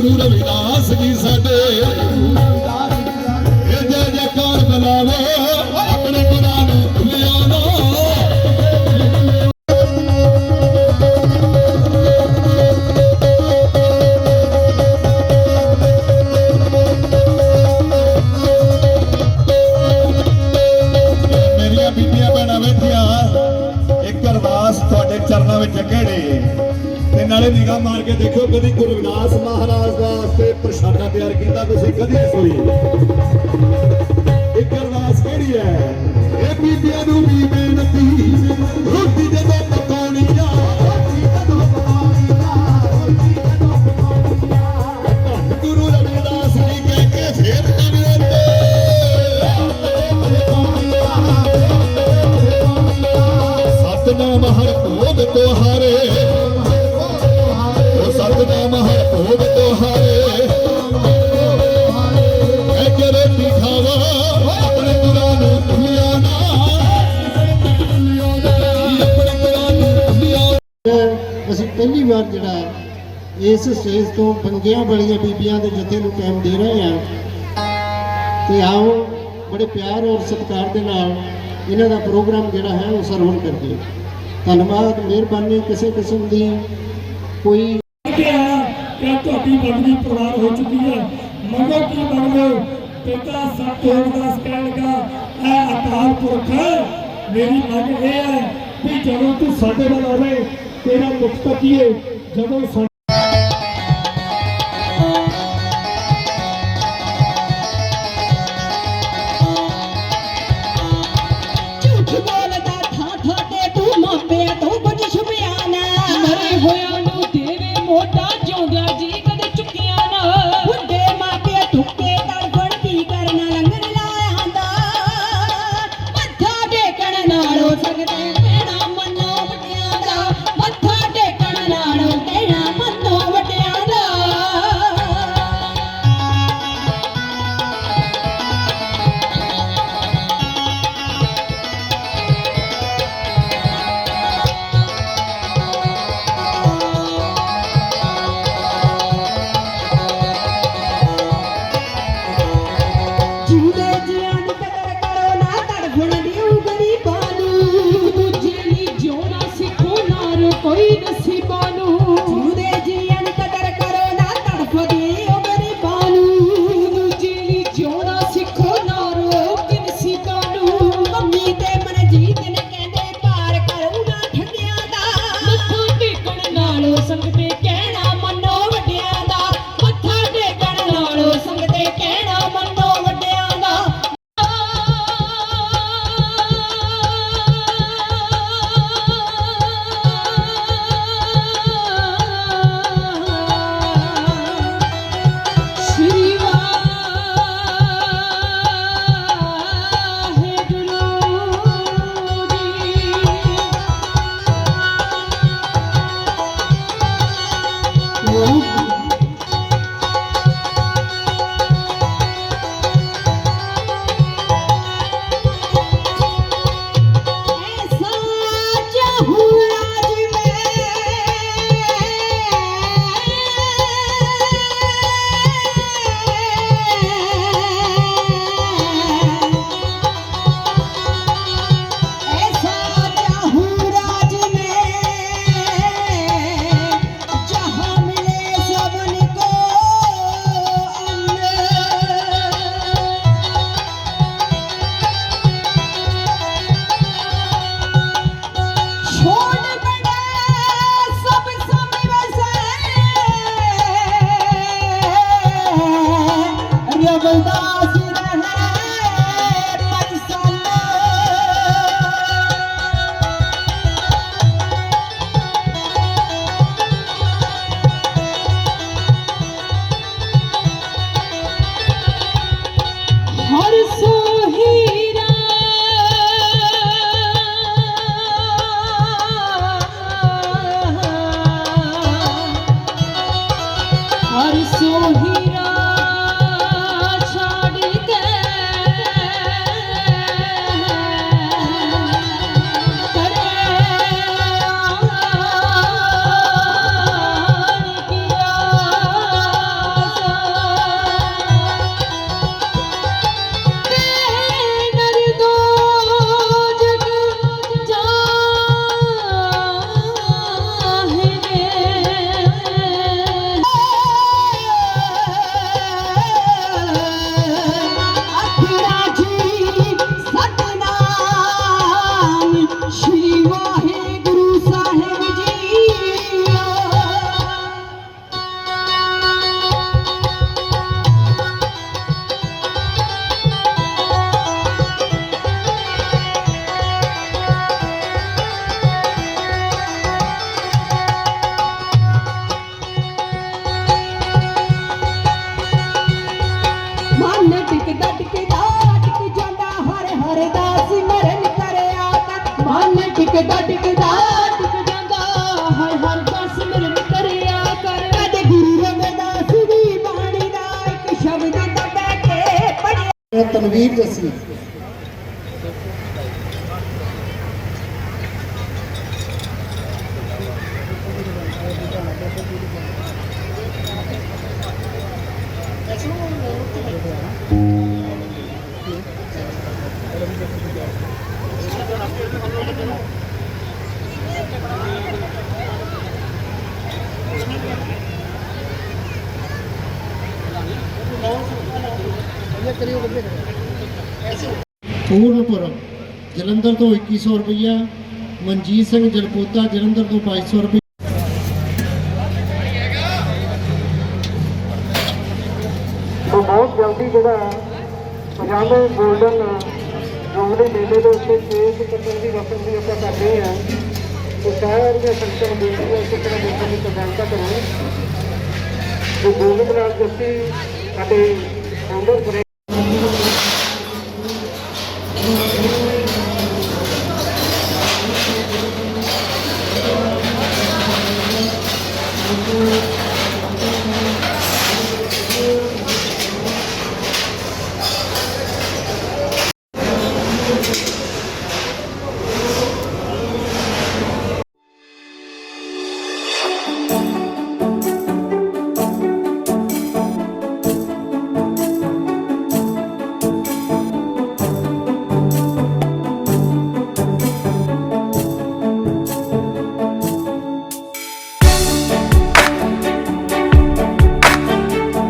ਗੁਰੂ ਰਵਿਦਾਸ ਜੀ ਸਾਡੇ ਕਦੀ ਮਹਾਰਾਜ ਦਾ ਵਾਸਤੇ ਪ੍ਰਸ਼ਾਦਾ ਤਿਆਰ ਕੀਤਾ ਤੁਸੀਂ ਕਦੀ ਨਹੀਂ ਸੋਈ ਇੱਕ ਅਰਦਾਸ ਕਿਹੜੀ ਹੈ? ਇਹ ਬੀਬੀਆਂ ਨੂੰ ਵੀ ਬੇਨਤੀ ਰੋਟੀ ਜਦੋਂ ਪਕਾਉਣੀ ਆ ਰੋਟੀ ਜਦੋਂ ਪਕਾਉਣੀ ਆ ਰੋਟੀ ਜਦੋਂ ਪਕਾਉਣੀ ਆ ਗੁਰੂ ਰਵਿਦਾਸ ਜੀ ਕਹਿ ਕੇ ਫੇਰ ਸਤਨਾਮ ਹਰ ਭੋਗ ਤੁਹਾਰੇ। ਸਤਨਾਮ ਹਰ ਭੋਗ ਤੁਹਾਰੇ ਐ ਕਿ ਰੋਟੀ ਖਾਵਾ ਆਪਣੇ ਗੁਰਾਂ ਨੂੰ ਭੁੱਲਿਆ ਨਾ ਆਪਣੇ ਗੁਰਾਂ ਨੂੰ ਭੁੱਲਿਆ ਅਸੀਂ ਪਹਿਲੀ ਵਾਰ ਜਿਹੜਾ ਇਸ ਸਟੇਜ ਤੋਂ ਪੰਗਿਆਂ ਵਾਲੀਆਂ ਬੀਬੀਆਂ ਦੇ ਜਥੇ ਨੂੰ ਟਾਈਮ ਦੇ ਰਹੇ ਹਾਂ। ਤੇ ਆਓ, ਬੜੇ ਪਿਆਰ ਔਰ ਸਤਿਕਾਰ ਦੇ ਨਾਲ ਇਹਨਾਂ ਦਾ ਪ੍ਰੋਗਰਾਮ ਜਿਹੜਾ ਹੈ ਉਹ ਸਰਵਣ ਕਰਦੇ ਧੰਨਵਾਦ, ਮਿਹਰਬਾਨੀ, ਕਿਸੇ ਕਿਸਮ ਦੀ ਕੋਈ ਕਿ ਤੁਹਾਡੀ ਬੰਦਗੀ ਪਰਿਵਾਰ ਹੋ ਚੁੱਕੀ ਹੈ। ਮੰਗੋ ਕੀ ਮੰਗੋ? ਪਿਤਾ ਸਤ ਹੋਰਦਾਸ ਕਹਿਣਗਾ ਇਹ ਅਕਾਲ ਪੁਰਖ ਮੇਰੀ ਮੰਗ ਇਹ ਹੈ ਕਿ ਜਦੋਂ ਤੂੰ ਸਾਡੇ ਨਾਲ ਆਵੇਂ, ਤੇਰਾ ਮੁਖ ਤਕੀਏ। ਜਦੋਂ ਟਿਕਦਾ ਟਿਕਦਾ ਟਿਕ ਜਾਂਦਾ ਹਰ ਹਰ ਦਸ ਮਿਲ ਕਰਿਆ ਕਰ। ਕਦੇ ਗੁਰੂ ਰਮਦਾਸ ਦੀ ਬਾਣੀ ਦਾ ਇੱਕ ਸ਼ਬਦ ਦਬੇ ਕੇ ਪੜਿਆ ਤਨਵੀਰ ਜੱਸੀ ਪੂਰਨਪੁਰ ਜਲੰਧਰ ਤੋਂ 2100 ਰੁਪਈਆ ਮਨਜੀਤ ਸਿੰਘ ਜਲਪੋਤਾ ਜਲੰਧਰ ਤੋਂ 2200 ਰੁਪਏ ਤੋਂ ਬਹੁਤ ਜਲਦੀ ਜਿਹੜਾ ਪਜਾਮੇ 골ਡਨ ਜੁਬਲੀ ਮੇਲੇ ਦੇ ਉੱਤੇ ਕੇਕ ਕੱਟਣ ਦੀ ਰਸਮ ਵੀ ਆਪਾਂ ਕਰਦੇ ਹਾਂ ਤੇ ਸ਼ਹਿਰ ਦੇ ਸੰਗਤਾਂ ਨੂੰ ਬੇਨਤੀ ਹੈ ਕਿ ਕਿਹੜਾ ਦੇਖਣ ਦੀ ਪ੍ਰਬੰਧਤਾ ਕਰੋ ਤੇ ਗੋਬਿੰਦ ਲਾਲ ਜੱਸੀ ਸਾਡੇ ਫਾਊਂਡਰ